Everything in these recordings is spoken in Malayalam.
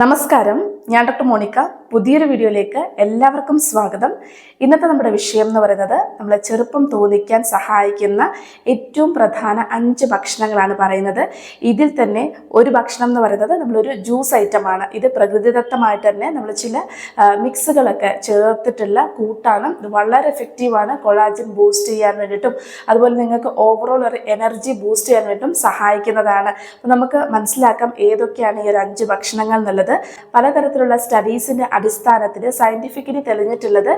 നമസ്കാരം ഞാൻ ഡോക്ടർ മോണിക്ക പുതിയൊരു വീഡിയോയിലേക്ക് എല്ലാവർക്കും സ്വാഗതം. ഇന്നത്തെ നമ്മുടെ വിഷയം എന്ന് പറയുന്നത് നമ്മളെ ചെറുപ്പം തോന്നിക്കാൻ സഹായിക്കുന്ന ഏറ്റവും പ്രധാന അഞ്ച് ഭക്ഷണങ്ങളാണ് പറയുന്നത്. ഇതിൽ തന്നെ ഒരു ഭക്ഷണം എന്ന് പറയുന്നത് നമ്മളൊരു ജ്യൂസ് ഐറ്റമാണ് ഇത് പ്രകൃതിദത്തമായിട്ട് തന്നെ നമ്മൾ ചില മിക്സുകളൊക്കെ ചേർത്തിട്ടുള്ള കൂട്ടാണ്. ഇത് വളരെ എഫക്റ്റീവാണ് കൊളാജൻ ബൂസ്റ്റ് ചെയ്യാൻ വേണ്ടിയിട്ടും അതുപോലെ നിങ്ങൾക്ക് ഓവറോൾ ഒരു എനർജി ബൂസ്റ്റ് ചെയ്യാൻ വേണ്ടിയിട്ടും സഹായിക്കുന്നതാണ്. നമുക്ക് മനസ്സിലാക്കാം ഏതൊക്കെയാണ് ഈ ഒരു അഞ്ച് ഭക്ഷണങ്ങൾ എന്നുള്ളത്. പലതരത്തിലുള്ള സ്റ്റഡീസിന്റെ അടിസ്ഥാനത്തിൽ സയന്റിഫിക്കലി തെളിഞ്ഞിട്ടുള്ളത്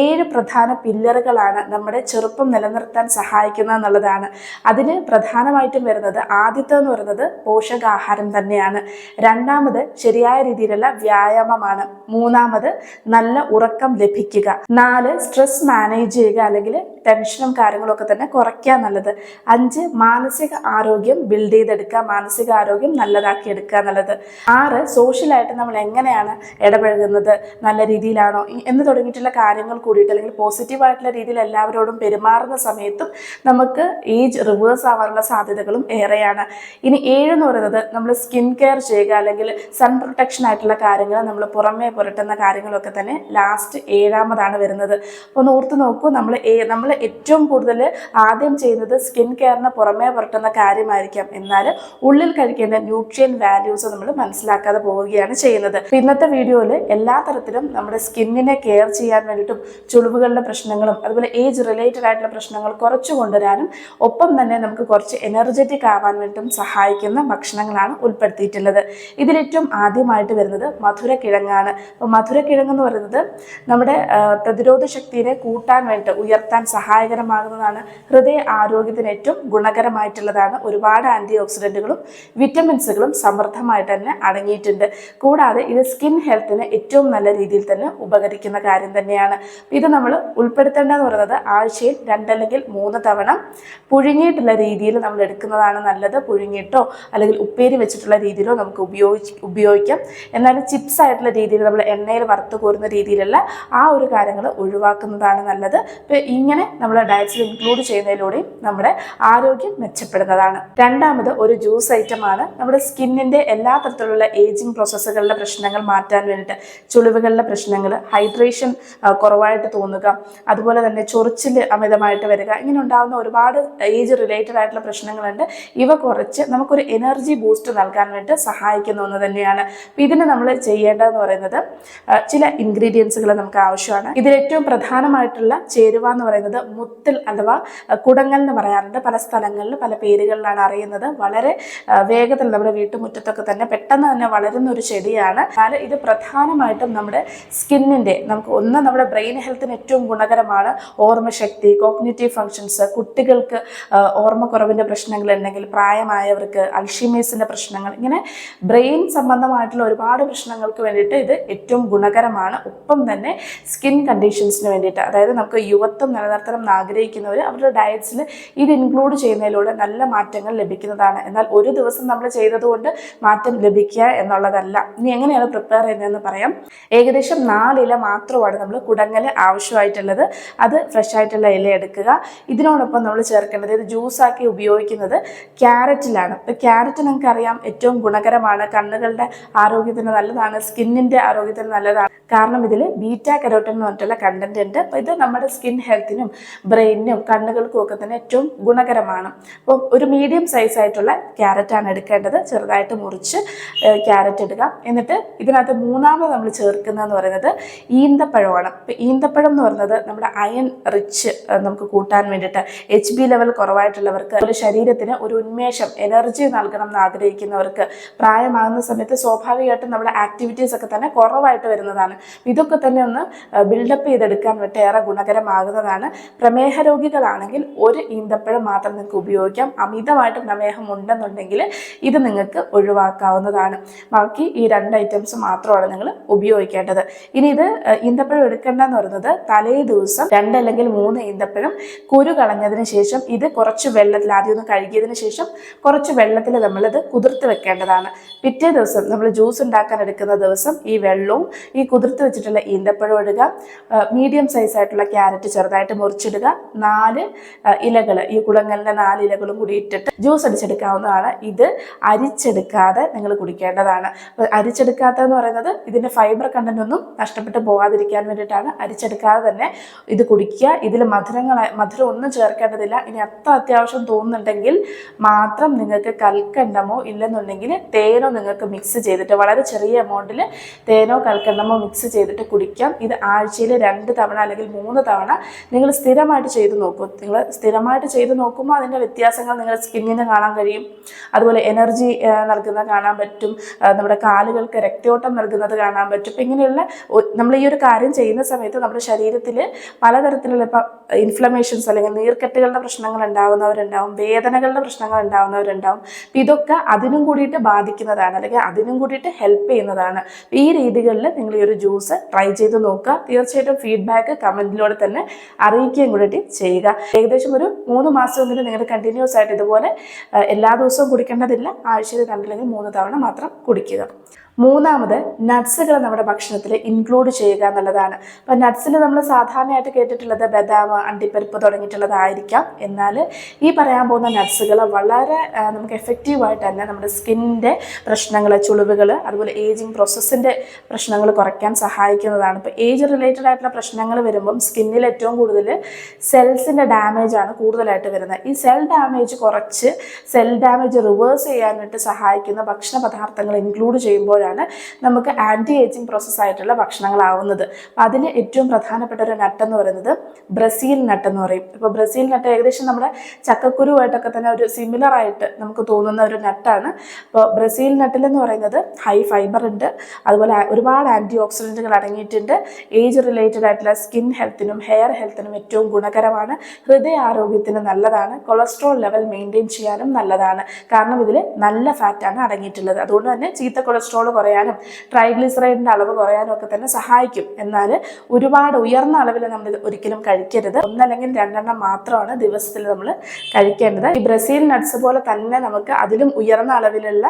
ഏഴ് പ്രധാന പില്ലറുകളാണ് നമ്മുടെ ചെറുപ്പം നിലനിർത്താൻ സഹായിക്കുന്നത് എന്നുള്ളതാണ്. അതിൽ പ്രധാനമായിട്ടും വരുന്നത് ആദ്യത്തെ എന്ന് പറയുന്നത് പോഷകാഹാരം തന്നെയാണ്. രണ്ടാമത് ശരിയായ രീതിയിലുള്ള വ്യായാമമാണ്. മൂന്നാമത് നല്ല ഉറക്കം ലഭിക്കുക. നാല് സ്ട്രെസ് മാനേജ് ചെയ്യുക അല്ലെങ്കിൽ ടെൻഷനും കാര്യങ്ങളൊക്കെ തന്നെ കുറയ്ക്കുക എന്നുള്ളത്. അഞ്ച് മാനസിക ആരോഗ്യം ബിൽഡ് ചെയ്തെടുക്കുക മാനസിക ആരോഗ്യം നല്ലതാക്കി എടുക്കുക എന്നുള്ളത്. ആറ് സോഷ്യലായിട്ട് നമ്മൾ എങ്ങനെയാണ് ഇടപഴകുന്നത്. നല്ല രീതിയിലാണോ? എന്ന് തുടങ്ങിയിട്ടുള്ള കാര്യങ്ങൾ കൂടിയിട്ട് അല്ലെങ്കിൽ പോസിറ്റീവായിട്ടുള്ള രീതിയിൽ എല്ലാവരോടും പെരുമാറുന്ന സമയത്തും നമുക്ക് ഏജ് റിവേഴ്സ് ആവാനുള്ള സാധ്യതകളും ഏറെയാണ്. ഇനി ഏഴ് എന്ന് പറയുന്നത് നമ്മൾ സ്കിൻ കെയർ ചെയ്യുക അല്ലെങ്കിൽ സൺ പ്രൊട്ടക്ഷൻ ആയിട്ടുള്ള കാര്യങ്ങൾ നമ്മൾ പുറമേ പുരട്ടുന്ന കാര്യങ്ങളൊക്കെ തന്നെ ലാസ്റ്റ് ഏഴാമതാണ് വരുന്നത്. അപ്പോൾ ഒന്ന് ഓർത്ത് നോക്കൂ നമ്മൾ നമ്മൾ ഏറ്റവും കൂടുതൽ ആദ്യം ചെയ്യുന്നത് സ്കിൻ കെയറിന് പുറമേ പുരട്ടുന്ന കാര്യമായിരിക്കാം. എന്നാൽ ഉള്ളിൽ കഴിക്കേണ്ട ന്യൂട്രിയൻ വാല്യൂസ് നമ്മൾ മനസ്സിലാക്കാതെ പോവുകയാണ് ചെയ്യുന്നത്. ഇന്നത്തെ വീഡിയോയിൽ എല്ലാ തരത്തിലും നമ്മുടെ സ്കിന്നിനെ കെയർ ചെയ്യാൻ വേണ്ടിയിട്ടും ചുളിവുകളുടെ പ്രശ്നങ്ങളും അതുപോലെ ഏജ് റിലേറ്റഡ് ആയിട്ടുള്ള പ്രശ്നങ്ങൾ കുറച്ച് കൊണ്ടുവരാനും ഒപ്പം തന്നെ നമുക്ക് കുറച്ച് എനർജറ്റിക് ആവാൻ വേണ്ടിയിട്ടും സഹായിക്കുന്ന ഭക്ഷണങ്ങളാണ് ഉൾപ്പെടുത്തിയിട്ടുള്ളത്. ഇതിലേറ്റവും ആദ്യമായിട്ട് വരുന്നത് മധുരക്കിഴങ്ങാണ്. അപ്പോൾ മധുരക്കിഴങ്ങ് എന്ന് പറയുന്നത് നമ്മുടെ പ്രതിരോധ ശക്തിയെ കൂട്ടാൻ വേണ്ടി ഉയർത്താൻ സഹായകരമാകുന്നതാണ് ഹൃദയ ആരോഗ്യത്തിന് ഏറ്റവും ഗുണകരമായിട്ടുള്ളതാണ്. ഒരുപാട് ആന്റി ഓക്സിഡന്റുകളും വിറ്റമിൻസുകളും സമൃദ്ധമായിട്ട് തന്നെ അടങ്ങിയിട്ടുണ്ട്. കൂടാതെ ഇത് സ്കിൻ ഹെൽത്തിന് ഏറ്റവും നല്ല രീതിയിൽ തന്നെ ഉപകരിക്കുന്ന കാര്യം തന്നെയാണ്. ഇത് നമ്മൾ ഉൾപ്പെടുത്തേണ്ടതെന്ന് പറയുന്നത് ആഴ്ചയിൽ രണ്ടല്ലെങ്കിൽ മൂന്ന് തവണ പുഴുങ്ങിയിട്ടുള്ള രീതിയിൽ നമ്മൾ എടുക്കുന്നതാണ് നല്ലത്. പുഴുങ്ങിയിട്ടോ അല്ലെങ്കിൽ ഉപ്പേരി വെച്ചിട്ടുള്ള രീതിയിലോ നമുക്ക് ഉപയോഗിച്ച് ഉപയോഗിക്കാം. എന്നാലും ചിപ്സ് ആയിട്ടുള്ള രീതിയിൽ നമ്മൾ എണ്ണയിൽ വറുത്ത് കോരുന്ന രീതിയിലുള്ള ആ ഒരു കാര്യങ്ങൾ ഒഴിവാക്കുന്നതാണ് നല്ലത്. ഇപ്പോൾ ഇങ്ങനെ നമ്മൾ ഡയറ്റ്സിൽ ഇൻക്ലൂഡ് ചെയ്യുന്നതിലൂടെ നമ്മുടെ ആരോഗ്യം മെച്ചപ്പെടുന്നതാണ്. രണ്ടാമത് ഒരു ജ്യൂസ് ഐറ്റമാണ് നമ്മുടെ സ്കിന്നിന്റെ എല്ലാ തരത്തിലുള്ള ഏജിങ് പ്രോസസ്സുകളുടെ പ്രശ്നങ്ങൾ മാറ്റാൻ വേണ്ടിയിട്ട് ചുളിവുകളിലെ പ്രശ്നങ്ങൾ ഹൈഡ്രേഷൻ കുറവായിട്ട് തോന്നുക അതുപോലെ തന്നെ ചൊറിച്ചിൽ അമിതമായിട്ട് വരിക ഇങ്ങനെ ഉണ്ടാകുന്ന ഒരുപാട് ഏജ് റിലേറ്റഡ് ആയിട്ടുള്ള പ്രശ്നങ്ങളുണ്ട്. ഇവ കുറച്ച് നമുക്കൊരു എനർജി ബൂസ്റ്റ് നൽകാൻ വേണ്ടി സഹായിക്കുന്ന ഒന്ന് തന്നെയാണ്. അപ്പം ഇതിന് നമ്മൾ ചെയ്യേണ്ടതെന്ന് പറയുന്നത് ചില ഇൻഗ്രീഡിയൻസുകൾ നമുക്ക് ആവശ്യമാണ്. ഇതിൽ ഏറ്റവും പ്രധാനമായിട്ടുള്ള ചേരുവ എന്ന് പറയുന്നത് മുത്തിൽ അഥവാ കുടങ്ങൾ എന്ന് പറയാറുണ്ട്. പല സ്ഥലങ്ങളിൽ പല പേരുകളിലാണ് അറിയുന്നത്. വളരെ വേഗത്തിൽ നമ്മുടെ വീട്ടുമുറ്റത്തൊക്കെ തന്നെ പെട്ടെന്ന് തന്നെ വളരുന്ന ഒരു ചെടിയാണ്. എന്നാൽ ഇത് പ്രധാനമായിട്ടും നമ്മുടെ സ്കിന്നിന്റെ നമുക്ക് ഒന്ന് നമ്മുടെ ബ്രെയിൻ ഹെൽത്തിന് ഏറ്റവും ഗുണകരമാണ് ഓർമ്മശക്തി കോഗ്നേറ്റീവ് ഫങ്ഷൻസ് കുട്ടികൾക്ക് ഓർമ്മക്കുറവിന്റെ പ്രശ്നങ്ങൾ ഉണ്ടെങ്കിൽ പ്രായമായവർക്ക് അൽഷിമേഴ്സിന്റെ പ്രശ്നങ്ങൾ. ഇങ്ങനെ ബ്രെയിൻ സംബന്ധമായിട്ടുള്ള ഒരുപാട് പ്രശ്നങ്ങൾക്ക് വേണ്ടിയിട്ട് ഇത് ഏറ്റവും ഗുണകരമാണ്. ഒപ്പം തന്നെ സ്കിൻ കണ്ടീഷൻസിന് വേണ്ടിയിട്ട്. അതായത് നമുക്ക് യുവത്വം നിലനിർത്തണം എന്ന് ആഗ്രഹിക്കുന്നവർ അവരുടെ ഡയറ്റ്സിൽ ഇത് ഇൻക്ലൂഡ് ചെയ്യുന്നതിലൂടെ നല്ല മാറ്റങ്ങൾ ലഭിക്കുന്നതാണ്. എന്നാൽ ഒരു ദിവസം നമ്മൾ ചെയ്തതുകൊണ്ട് മാറ്റം ലഭിക്കുക എന്നുള്ളതല്ല. ഇനി എങ്ങനെയാണ് പ്രിപ്പയർ ചെയ്യുന്നതെന്ന് പറയാം. ഏകദേശം നാലില മാത്രമാണ് നമ്മൾ കുടങ്ങൽ ആവശ്യമായിട്ടുള്ളത്. അത് ഫ്രഷ് ആയിട്ടുള്ള ഇല എടുക്കുക. ഇതിനോടൊപ്പം നമ്മൾ ചേർക്കേണ്ടത് ഇത് ജ്യൂസാക്കി ഉപയോഗിക്കുന്നത് ക്യാരറ്റിലാണ്. ഇപ്പോൾ ക്യാരറ്റ് നിങ്ങൾക്കറിയാം ഏറ്റവും ഗുണകരമാണ്. കണ്ണുകളുടെ ആരോഗ്യത്തിന് നല്ലതാണ് സ്കിന്നിന്റെ ആരോഗ്യത്തിന് നല്ലതാണ്. കാരണം ഇതിൽ ബീറ്റ കരോട്ടൻ എന്ന് പറഞ്ഞിട്ടുള്ള കണ്ടന്റ് ഉണ്ട്. അപ്പോൾ ഇത് നമ്മുടെ സ്കിൻ ഹെൽത്തിനും ബ്രെയിനിനും കണ്ണുകൾക്കും ഒക്കെ തന്നെ ഏറ്റവും ഗുണകരമാണ്. അപ്പോൾ ഒരു മീഡിയം സൈസ് ആയിട്ടുള്ള ക്യാരറ്റാണ് എടുക്കേണ്ടത്. ചെറുതായിട്ട് മുറിച്ച് ക്യാരറ്റ് ഇടുക. എന്നിട്ട് ഇതിനകത്ത് മൂന്നാമത് നമ്മൾ ചേർക്കുന്നതെന്ന് പറയുന്നത് ഈന്തപ്പഴമാണ്. ഈന്തപ്പഴം എന്ന് പറയുന്നത് നമ്മുടെ അയൺ റിച്ച് നമുക്ക് കൂട്ടാൻ വേണ്ടിയിട്ട് എച്ച് ബി ലെവൽ കുറവായിട്ടുള്ളവർക്ക് ഒരു ശരീരത്തിന് ഒരു ഉന്മേഷം എനർജി നൽകണം എന്ന് ആഗ്രഹിക്കുന്നവർക്ക് പ്രായമാകുന്ന സമയത്ത് സ്വാഭാവികമായിട്ടും നമ്മുടെ ആക്ടിവിറ്റീസ് ഒക്കെ തന്നെ കുറവായിട്ട് വരുന്നതാണ്. ഇതൊക്കെ തന്നെ ഒന്ന് ബിൽഡപ്പ് ചെയ്തെടുക്കാൻ വേണ്ടി ഏറെ ഗുണകരമാകുന്നതാണ്. പ്രമേഹ രോഗികളാണെങ്കിൽ ഒരു ഈന്തപ്പഴം മാത്രം നിങ്ങൾക്ക് ഉപയോഗിക്കാം. അമിതമായിട്ട് പ്രമേഹം ഉണ്ടെന്നുണ്ടെങ്കിൽ ഇത് നിങ്ങൾക്ക് ഒഴിവാക്കാവുന്നതാണ്. ബാക്കി ഈ രണ്ട് ഐറ്റംസ് മാത്രമാണ് നിങ്ങൾ ഉപയോഗിക്കേണ്ടത്. ഇനി ഇത് ഈന്തപ്പഴം എടുക്കേണ്ടതെന്ന് പറയുന്നത് തലേ ദിവസം രണ്ടല്ലെങ്കിൽ മൂന്ന് ഈന്തപ്പഴം കുരു കളഞ്ഞതിന് ശേഷം ഇത് കുറച്ച് വെള്ളത്തിൽ ആദ്യം ഒന്ന് കഴുകിയതിന് ശേഷം കുറച്ച് വെള്ളത്തിൽ നമ്മളിത് കുതിർത്ത് വെക്കേണ്ടതാണ്. പിറ്റേ ദിവസം നമ്മൾ ജ്യൂസ് ഉണ്ടാക്കാൻ എടുക്കുന്ന ദിവസം ഈ വെള്ളവും ഈ കുതിർത്ത് വെച്ചിട്ടുള്ള ഈന്തപ്പഴം ഇടുക. മീഡിയം സൈസ് ആയിട്ടുള്ള ക്യാരറ്റ് ചെറുതായിട്ട് മുറിച്ചിടുക. നാല് ഇലകൾ ഈ കുളങ്ങലിന്റെ നാല് ഇലകളും കൂടി ഇട്ടിട്ട് ജ്യൂസ് അടിച്ചെടുക്കാവുന്നതാണ്. ഇത് അരിച്ചെടുക്കാതെ നിങ്ങൾ കുടിക്കേണ്ടതാണ്. അരിച്ചെടുക്കാത്ത എന്ന് പറയുന്നത് ഇതിന്റെ ഫൈബർ കണ്ടന്റ് ഒന്നും നഷ്ടപ്പെട്ടു പോകാതിരിക്കാൻ വേണ്ടിയിട്ടാണ് അരിച്ചെടുക്കാതെ തന്നെ ഇത് കുടിക്കുക. ഇതിൽ മധുരങ്ങൾ മധുരം ഒന്നും ചേർക്കേണ്ടതില്ല. ഇനി അത്ര അത്യാവശ്യം തോന്നുന്നുണ്ടെങ്കിൽ മാത്രം നിങ്ങൾക്ക് കൽക്കണ്ടമോ ഇല്ലെന്നുണ്ടെങ്കിൽ തേനോ നിങ്ങൾക്ക് മിക്സ് ചെയ്തിട്ട് വളരെ ചെറിയ എമൗണ്ടിൽ തേനോ കൽക്കണ്ടമോ മിക്സ് ചെയ്തിട്ട് കുടിക്കാം. ഇത് ആഴ്ചയിൽ രണ്ട് തവണ അല്ലെങ്കിൽ മൂന്ന് തവണ നിങ്ങൾ സ്ഥിരമായിട്ട് ചെയ്തു നോക്കും. നിങ്ങൾ സ്ഥിരമായിട്ട് ചെയ്തു നോക്കുമ്പോൾ അതിന്റെ വ്യത്യാസങ്ങൾ നിങ്ങളുടെ സ്കിന്നിന് കാണാൻ കഴിയും. അതുപോലെ എനർജി നൽകുന്ന കാണാൻ പറ്റും. നമ്മുടെ കാലുകൾക്ക് രക്തയോട്ടം നൽകുന്നത് കാണാൻ പറ്റും. ഇപ്പം ഇങ്ങനെയുള്ള നമ്മൾ ഈ ഒരു കാര്യം ചെയ്യുന്ന സമയത്ത് നമ്മുടെ ശരീരത്തിൽ പലതരത്തിലുള്ള ഇപ്പം ഇൻഫ്ലമേഷൻസ് അല്ലെങ്കിൽ നീർക്കെട്ടുകളുടെ പ്രശ്നങ്ങൾ ഉണ്ടാവുന്നവരുണ്ടാവും വേദനകളുടെ പ്രശ്നങ്ങൾ ഉണ്ടാവുന്നവരുണ്ടാവും. അപ്പം ഇതൊക്കെ അതിനും കൂടിയിട്ട് ബാധിക്കുന്നതാണ് അല്ലെങ്കിൽ അതിനും കൂടിയിട്ട് ഹെൽപ്പ് ചെയ്യുന്നതാണ്. ഈ രീതികളിൽ നിങ്ങൾ ഈ ഒരു ജ്യൂസ് ട്രൈ ചെയ്ത് നോക്കുക. തീർച്ചയായിട്ടും ഫീഡ്ബാക്ക് കമന്റിലൂടെ തന്നെ അറിയിക്കുകയും കൂടിയിട്ട് ചെയ്യുക. ഏകദേശം ഒരു മൂന്ന് മാസമെങ്കിലും നിങ്ങൾ കണ്ടിന്യൂസ് ആയിട്ട് ഇതുപോലെ എല്ലാ ദിവസവും കുടിക്കേണ്ടതില്ല. ആഴ്ചയിൽ രണ്ടില്ലെങ്കിൽ മൂന്ന് തവണ മാത്രം കുടിക്കുക. മൂന്നാമത് നട്ട്സുകൾ നമ്മുടെ ഭക്ഷണത്തിൽ ഇൻക്ലൂഡ് ചെയ്യുക എന്നുള്ളതാണ്. അപ്പം നട്ട്സിൽ നമ്മൾ സാധാരണയായിട്ട് കേട്ടിട്ടുള്ളത് ബദാം അണ്ടിപ്പരിപ്പ് തുടങ്ങിയിട്ടുള്ളതായിരിക്കാം. എന്നാൽ ഈ പറയാൻ പോകുന്ന നട്ട്സുകൾ വളരെ നമുക്ക് എഫക്റ്റീവായിട്ട് തന്നെ നമ്മുടെ സ്കിന്നിന്റെ പ്രശ്നങ്ങൾ ചുളിവുകൾ അതുപോലെ ഏജിങ് പ്രോസസ്സിന്റെ പ്രശ്നങ്ങൾ കുറയ്ക്കാൻ സഹായിക്കുന്നതാണ്. ഇപ്പോൾ ഏജ് റിലേറ്റഡ് ആയിട്ടുള്ള പ്രശ്നങ്ങൾ വരുമ്പം സ്കിന്നിൽ ഏറ്റവും കൂടുതൽ സെൽസിന്റെ ഡാമേജ് ആണ് കൂടുതലായിട്ട് വരുന്നത്. ഈ സെൽ ഡാമേജ് കുറച്ച് സെൽ ഡാമേജ് റിവേഴ്സ് ചെയ്യാനായിട്ട് സഹായിക്കുന്ന ഭക്ഷണ പദാർത്ഥങ്ങൾ ഇൻക്ലൂഡ് ചെയ്യുമ്പോഴാണ് നമുക്ക് ആന്റി ഏജിങ് പ്രോസസ് ആയിട്ടുള്ള ഭക്ഷണങ്ങളാവുന്നത്. അതിൽ ഏറ്റവും പ്രധാനപ്പെട്ട ഒരു നട്ട് എന്ന് പറയുന്നത് ബ്രസീൽ നട്ട് എന്ന് പറയും. ഇപ്പോൾ ബ്രസീൽ നട്ട് ഏകദേശം നമ്മുടെ ചക്കക്കുരുവായിട്ടൊക്കെ തന്നെ ഒരു സിമിലർ ആയിട്ട് നമുക്ക് തോന്നുന്ന ഒരു നട്ടാണ് അപ്പോൾ ബ്രസീൽ നട്ടിൽ എന്ന് പറയുന്നത് ഹൈ ഫൈബർ ഉണ്ട്. അതുപോലെ ഒരുപാട് ആന്റി ഓക്സിഡന്റുകൾ അടങ്ങിയിട്ടുണ്ട്. ഏജ് റിലേറ്റഡ് ആയിട്ടുള്ള സ്കിൻ ഹെൽത്തിനും ഹെയർ ഹെൽത്തിനും ഏറ്റവും ഗുണകരമാണ്. ഹൃദയ ആരോഗ്യത്തിന് നല്ലതാണ്. കൊളസ്ട്രോൾ ലെവൽ മെയിന്റെയിൻ ചെയ്യാനും നല്ലതാണ്. കാരണം ഇതിൽ നല്ല ഫാറ്റാണ് അടങ്ങിയിട്ടുള്ളത്. അതുകൊണ്ട് തന്നെ ചീത്ത കൊളസ്ട്രോൾ കുറയാനും ട്രൈഗ്ലിസറൈഡിന്റെ അളവ് കുറയാനൊക്കെ തന്നെ സഹായിക്കും. എന്നാൽ ഒരുപാട് ഉയർന്ന അളവിൽ നമ്മൾ ഒരിക്കലും കഴിക്കരുത്. ഒന്നല്ലെങ്കിൽ രണ്ടെണ്ണം മാത്രമാണ് ദിവസത്തിൽ നമ്മൾ കഴിക്കേണ്ടത്. ഈ ബ്രസീൽ നട്ട്സ് പോലെ തന്നെ നമുക്ക് അതിലും ഉയർന്ന അളവിലുള്ള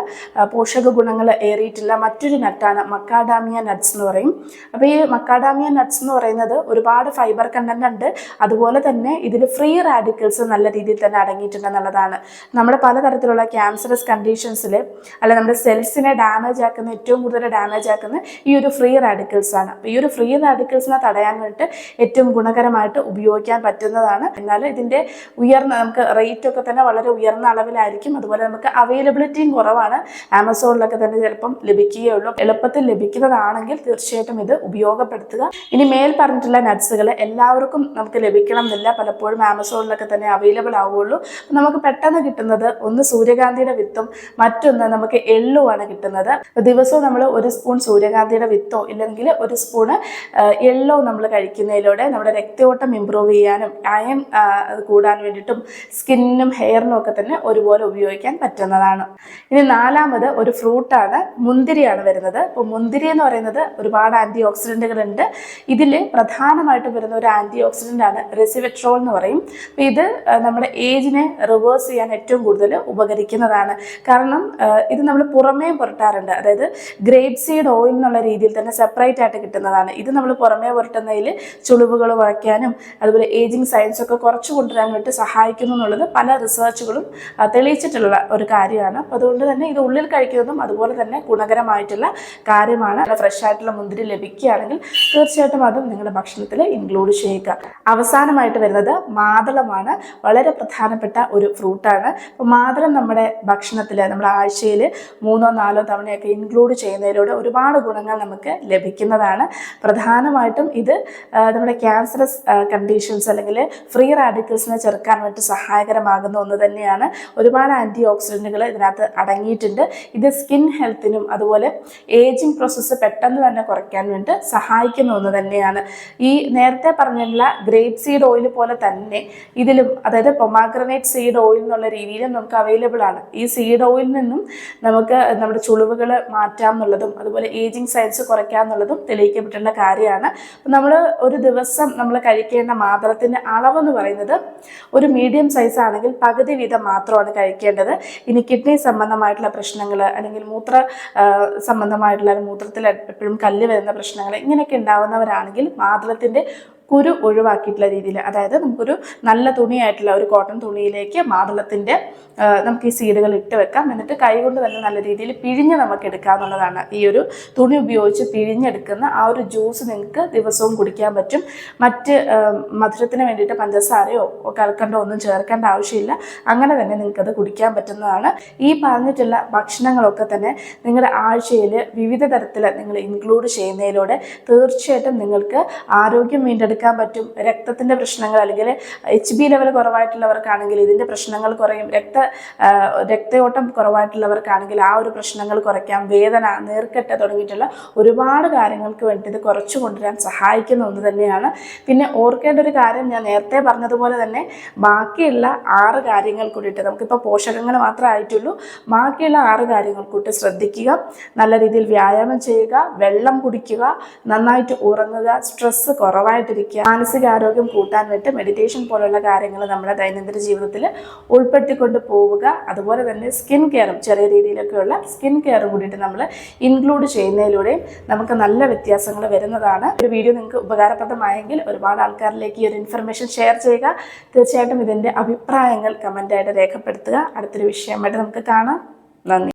പോഷക ഗുണങ്ങൾ ഏറിയിട്ടുള്ള മറ്റൊരു നട്ടാണ് മക്കാഡാമിയ നട്ട്സ് എന്ന് പറയും. അപ്പോൾ ഈ മക്കാഡാമിയ നട്ട്സ് എന്ന് പറയുന്നത് ഒരുപാട് ഫൈബർ കണ്ടന്റ് ഉണ്ട്. അതുപോലെ തന്നെ ഇതിൽ ഫ്രീ റാഡിക്കൽസ് നല്ല രീതിയിൽ തന്നെ അടങ്ങിയിട്ടുണ്ട് എന്നുള്ളതാണ്. നമ്മുടെ പലതരത്തിലുള്ള ക്യാൻസറസ് കണ്ടീഷൻസിൽ അല്ല നമ്മുടെ സെൽസിനെ ഡാമേജ് ആക്കുന്ന ഏറ്റവും കൂടുതൽ ഡാമേജ് ആക്കുന്ന ഈ ഒരു ഫ്രീ റാഡിക്കൽസ് ആണ്. ഈ ഒരു ഫ്രീ റാഡിക്കൽസിനെ തടയാൻ വേണ്ടിയിട്ട് ഏറ്റവും ഗുണകരമായിട്ട് ഉപയോഗിക്കാൻ പറ്റുന്നതാണ്. എന്നാൽ ഇതിന്റെ ഉയർന്ന നമുക്ക് റേറ്റ് ഒക്കെ തന്നെ വളരെ ഉയർന്ന അളവിലായിരിക്കും. അതുപോലെ നമുക്ക് അവൈലബിലിറ്റിയും കുറവാണ്. ആമസോണിലൊക്കെ തന്നെ ചിലപ്പം ലഭിക്കുകയുള്ളൂ. എളുപ്പത്തിൽ ലഭിക്കുന്നതാണെങ്കിൽ തീർച്ചയായിട്ടും ഇത് ഉപയോഗപ്പെടുത്തുക. ഇനി മേൽ പറഞ്ഞിട്ടുള്ള നട്ട്സുകൾ എല്ലാവർക്കും നമുക്ക് ലഭിക്കണം എന്നില്ല പലപ്പോഴും ആമസോണിലൊക്കെ തന്നെ അവൈലബിൾ ആവുകയുള്ളൂ. നമുക്ക് പെട്ടെന്ന് കിട്ടുന്നത് ഒന്ന് സൂര്യകാന്തിയുടെ വിത്തും മറ്റൊന്ന് നമുക്ക് എള്ളുമാണ് കിട്ടുന്നത്. ദിവസവും നമ്മൾ ഒരു സ്പൂൺ സൂര്യകാന്തിയുടെ വിത്തോ ഇല്ലെങ്കിൽ ഒരു സ്പൂണ് എള്ളോ നമ്മൾ കഴിക്കുന്നതിലൂടെ നമ്മുടെ രക്തയോട്ടം ഇമ്പ്രൂവ് ചെയ്യാനും അയൺ കൂടാൻ വേണ്ടിയിട്ടും സ്കിന്നിനും ഹെയറിനും ഒക്കെ തന്നെ ഒരുപോലെ ഉപയോഗിക്കാൻ പറ്റുന്നതാണ്. ഇനി നാലാമത് ഒരു ഫ്രൂട്ടാണ് മുന്തിരിയാണ് വരുന്നത്. അപ്പോൾ മുന്തിരി എന്ന് പറയുന്നത് ഒരുപാട് ആന്റി ഓക്സിഡന്റുകളുണ്ട് ഇതിൽ പ്രധാനമായിട്ടും വരുന്ന ഒരു ആന്റി ഓക്സിഡന്റ് ആണ് റെസിവെട്രോൾ എന്ന് പറയും. അപ്പോൾ ഇത് നമ്മുടെ ഏജിനെ റിവേഴ്സ് ചെയ്യാൻ ഏറ്റവും കൂടുതൽ ഉപകരിക്കുന്നതാണ്. കാരണം ഇത് നമ്മൾ പുറമേ പുരട്ടാറുണ്ട്. അതായത് ഗ്രേപ്പ് സീഡ് ഓയിൽ എന്നുള്ള രീതിയിൽ തന്നെ സെപ്പറേറ്റ് ആയിട്ട് കിട്ടുന്നതാണ്. ഇത് നമ്മൾ പുറമേ പുരട്ടുന്നതിൽ ചുളിവുകൾ കുറയ്ക്കാനും അതുപോലെ ഏജിങ് സയൻസ് ഒക്കെ കുറച്ച് കൊണ്ടുവരാൻ വേണ്ടി സഹായിക്കുന്നു എന്നുള്ളത് പല റിസർച്ചുകളും തെളിയിച്ചിട്ടുള്ള ഒരു കാര്യമാണ്. അപ്പോൾ അതുകൊണ്ട് തന്നെ ഇത് ഉള്ളിൽ കഴിക്കുന്നതും അതുപോലെ തന്നെ ഗുണകരമായിട്ടുള്ള കാര്യമാണ്. ഫ്രഷ് ആയിട്ടുള്ള മുന്തിരി ലഭിക്കുകയാണെങ്കിൽ തീർച്ചയായിട്ടും അതും നിങ്ങളുടെ ഭക്ഷണത്തിൽ ഇൻക്ലൂഡ് ചെയ്യുക. അവസാനമായിട്ട് വരുന്നത് മാതളമാണ്. വളരെ പ്രധാനപ്പെട്ട ഒരു ഫ്രൂട്ടാണ്. അപ്പോൾ മാതളം നമ്മുടെ ഭക്ഷണത്തിൽ നമ്മുടെ ആഴ്ചയിൽ മൂന്നോ നാലോ തവണയൊക്കെ ഇൻക്ലൂഡ് ചെയ്യുന്നതിലൂടെ ഒരുപാട് ഗുണങ്ങൾ നമുക്ക് ലഭിക്കുന്നതാണ്. പ്രധാനമായിട്ടും ഇത് നമ്മുടെ ക്യാൻസറസ് കണ്ടീഷൻസ് അല്ലെങ്കിൽ ഫ്രീ റാഡിക്കൽസിനെ ചെറുക്കാൻ വേണ്ടി സഹായകരമാകുന്ന ഒന്ന് തന്നെയാണ്. ഒരുപാട് ആന്റി ഓക്സിഡന്റുകൾ ഇതിനകത്ത് അടങ്ങിയിട്ടുണ്ട്. ഇത് സ്കിൻ ഹെൽത്തിനും അതുപോലെ ഏജിങ് പ്രോസസ്സ് പെട്ടെന്ന് തന്നെ കുറയ്ക്കാൻ വേണ്ടി സഹായിക്കുന്ന ഒന്ന് തന്നെയാണ്. ഈ നേരത്തെ പറഞ്ഞിട്ടുള്ള ഗ്രേപ്പ് സീഡ് ഓയിൽ പോലെ തന്നെ ഇതിലും അതായത് പൊമാഗ്രനേറ്റ് സീഡ് ഓയിൽ എന്നുള്ള രീതിയിലും നമുക്ക് അവൈലബിൾ ആണ്. ഈ സീഡ് ഓയിൽ നിന്നും നമുക്ക് നമ്മുടെ ചുളിവുകൾ മാറ്റാം എന്നുള്ളതും അതുപോലെ ഏജിങ് സയൻസ് കുറയ്ക്കുക എന്നുള്ളതും തെളിയിക്കപ്പെട്ടിട്ടുള്ള കാര്യമാണ്. നമ്മൾ ഒരു ദിവസം നമ്മൾ കഴിക്കേണ്ട മാതളത്തിന്റെ അളവെന്ന് പറയുന്നത് ഒരു മീഡിയം സൈസ് ആണെങ്കിൽ പകുതി വീതം മാത്രമാണ് കഴിക്കേണ്ടത്. ഇനി കിഡ്നി സംബന്ധമായിട്ടുള്ള പ്രശ്നങ്ങൾ അല്ലെങ്കിൽ മൂത്ര സംബന്ധമായിട്ടുള്ള മൂത്രത്തിൽ എപ്പോഴും കല്ല് വരുന്ന പ്രശ്നങ്ങൾ ഇങ്ങനെയൊക്കെ ഉണ്ടാവുന്നവരാണെങ്കിൽ മാതളത്തിന്റെ കുരു ഒഴിവാക്കിയിട്ടുള്ള രീതിയിൽ അതായത് നമുക്കൊരു നല്ല തുണിയായിട്ടുള്ള ഒരു കോട്ടൺ തുണിയിലേക്ക് മാതളത്തിന്റെ നമുക്ക് ഈ സീഡുകൾ ഇട്ട് വെക്കാം. എന്നിട്ട് കൈകൊണ്ട് തന്നെ നല്ല രീതിയിൽ പിഴിഞ്ഞ് നമുക്ക് എടുക്കാവുന്നതാണ് ഈ ഒരു തുണി ഉപയോഗിച്ച് പിഴിഞ്ഞെടുക്കുന്ന ആ ഒരു ജ്യൂസ് നിങ്ങൾക്ക് ദിവസവും കുടിക്കാൻ പറ്റും. മറ്റ് മധുരത്തിന് വേണ്ടിയിട്ട് പഞ്ചസാരയോ കൽക്കണ്ടോ ഒന്നും ചേർക്കേണ്ട ആവശ്യമില്ല. അങ്ങനെ തന്നെ നിങ്ങൾക്കത് കുടിക്കാൻ പറ്റുന്നതാണ്. ഈ പറഞ്ഞിട്ടുള്ള ഭക്ഷണങ്ങളൊക്കെ തന്നെ നിങ്ങളുടെ ആഴ്ചയിൽ വിവിധ തരത്തിൽ നിങ്ങൾ ഇൻക്ലൂഡ് ചെയ്യുന്നതിലൂടെ തീർച്ചയായിട്ടും നിങ്ങൾക്ക് ആരോഗ്യം വീണ്ടെടുക്കാൻ പറ്റും. രക്തത്തിന്റെ പ്രശ്നങ്ങൾ അല്ലെങ്കിൽ എച്ച് ബി ലെവൽ കുറവായിട്ടുള്ളവർക്കാണെങ്കിൽ ഇതിന്റെ പ്രശ്നങ്ങൾ കുറയും. രക്ത രക്തയോട്ടം കുറവായിട്ടുള്ളവർക്കാണെങ്കിൽ ആ ഒരു പ്രശ്നങ്ങൾ കുറയ്ക്കാം. വേദന നേർക്കെട്ട് തുടങ്ങിയിട്ടുള്ള ഒരുപാട് കാര്യങ്ങൾക്ക് വേണ്ടി ഇത് കുറച്ചു കൊണ്ടുവരാൻ സഹായിക്കുന്ന ഒന്ന് തന്നെയാണ്. പിന്നെ ഓർക്കേണ്ട ഒരു കാര്യം ഞാൻ നേരത്തെ പറഞ്ഞതുപോലെ തന്നെ ബാക്കിയുള്ള ആറ് കാര്യങ്ങൾ കൂടിയിട്ട് നമുക്കിപ്പോൾ പോഷകങ്ങൾ മാത്രമേ ആയിട്ടുള്ളൂ. ബാക്കിയുള്ള ആറ് കാര്യങ്ങൾ കൂട്ടി ശ്രദ്ധിക്കുക. നല്ല രീതിയിൽ വ്യായാമം ചെയ്യുക. വെള്ളം കുടിക്കുക. നന്നായിട്ട് ഉറങ്ങുക. സ്ട്രെസ്സ് കുറവായിട്ടിരിക്കുക. മാനസികാരോഗ്യം കൂട്ടാൻ വേണ്ടി മെഡിറ്റേഷൻ പോലുള്ള കാര്യങ്ങൾ നമ്മുടെ ദൈനംദിന ജീവിതത്തിൽ ഉൾപ്പെടുത്തിക്കൊണ്ട് പോവുക. അതുപോലെ തന്നെ സ്കിൻ കെയറും ചെറിയ രീതിയിലൊക്കെയുള്ള സ്കിൻ കെയർ കൂടിയിട്ട് നമ്മൾ ഇൻക്ലൂഡ് ചെയ്യുന്നതിലൂടെയും നമുക്ക് നല്ല വ്യത്യാസങ്ങൾ വരുന്നതാണ്. ഒരു വീഡിയോ നിങ്ങൾക്ക് ഉപകാരപ്രദമായെങ്കിൽ ഒരുപാട് ആൾക്കാരിലേക്ക് ഈ ഒരു ഇൻഫർമേഷൻ ഷെയർ ചെയ്യുക. തീർച്ചയായിട്ടും ഇതിന്റെ അഭിപ്രായങ്ങൾ കമന്റായിട്ട് രേഖപ്പെടുത്തുക. അടുത്തൊരു വിഷയമായിട്ട് നമുക്ക് കാണാം. നന്ദി.